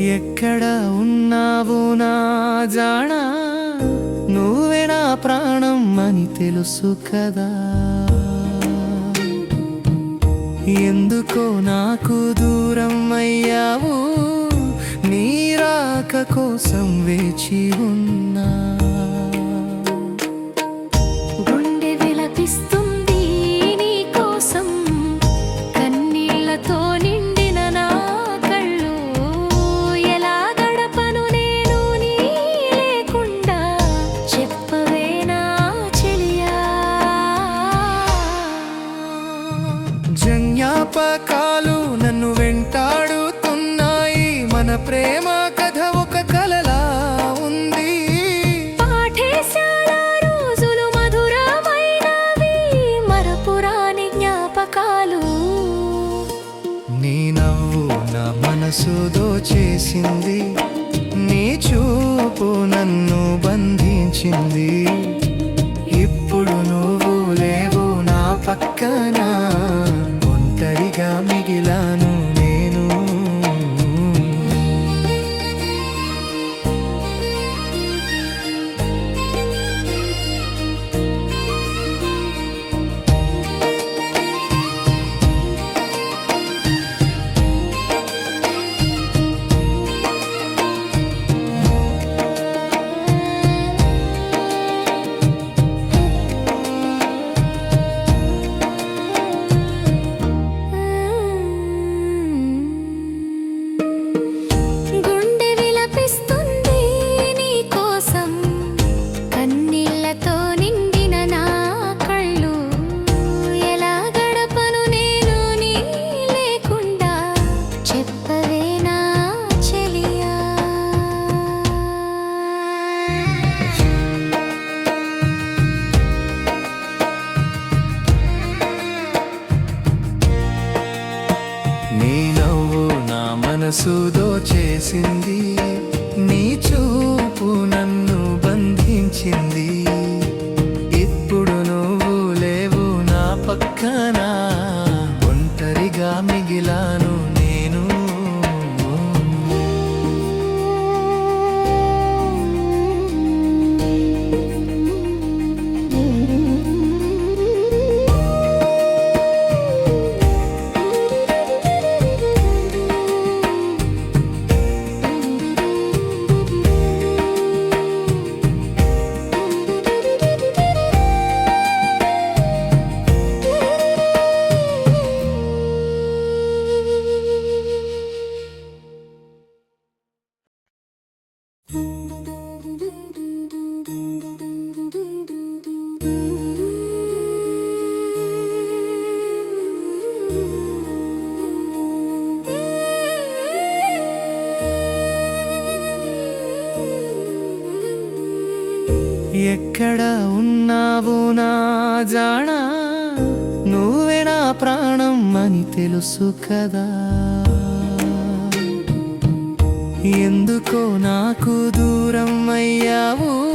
ఎక్కడ ఉన్నావు నా జాడా నువ్వే నా ప్రాణం అని తెలుసు కదా. ఎందుకో నాకు దూరం అయ్యావు. నీ రాక కోసం వేచి ఉన్నా. జంజ్ఞాపకాలు నన్ను వెంటాడుతున్నాయి. మన ప్రేమ కథ ఒక కలలా ఉంది. రోజులు మధురమైనవి. మరపురాని జ్ఞాపకాలు. నీ నవ్వు నా మనసు దోచేసింది. నీ చూపు నన్ను బంధించింది. ఇప్పుడు నువ్వు లేవు నా పక్కన. ikaw migilan మనసుదో చేసింది నీ చూపు నన్ను బంధించింది. ఎక్కడ ఉన్నావు నా జాణ నువ్వే నా ప్రాణం అని తెలుసు కదా. ఎందుకో నాకు దూరం అయ్యావు?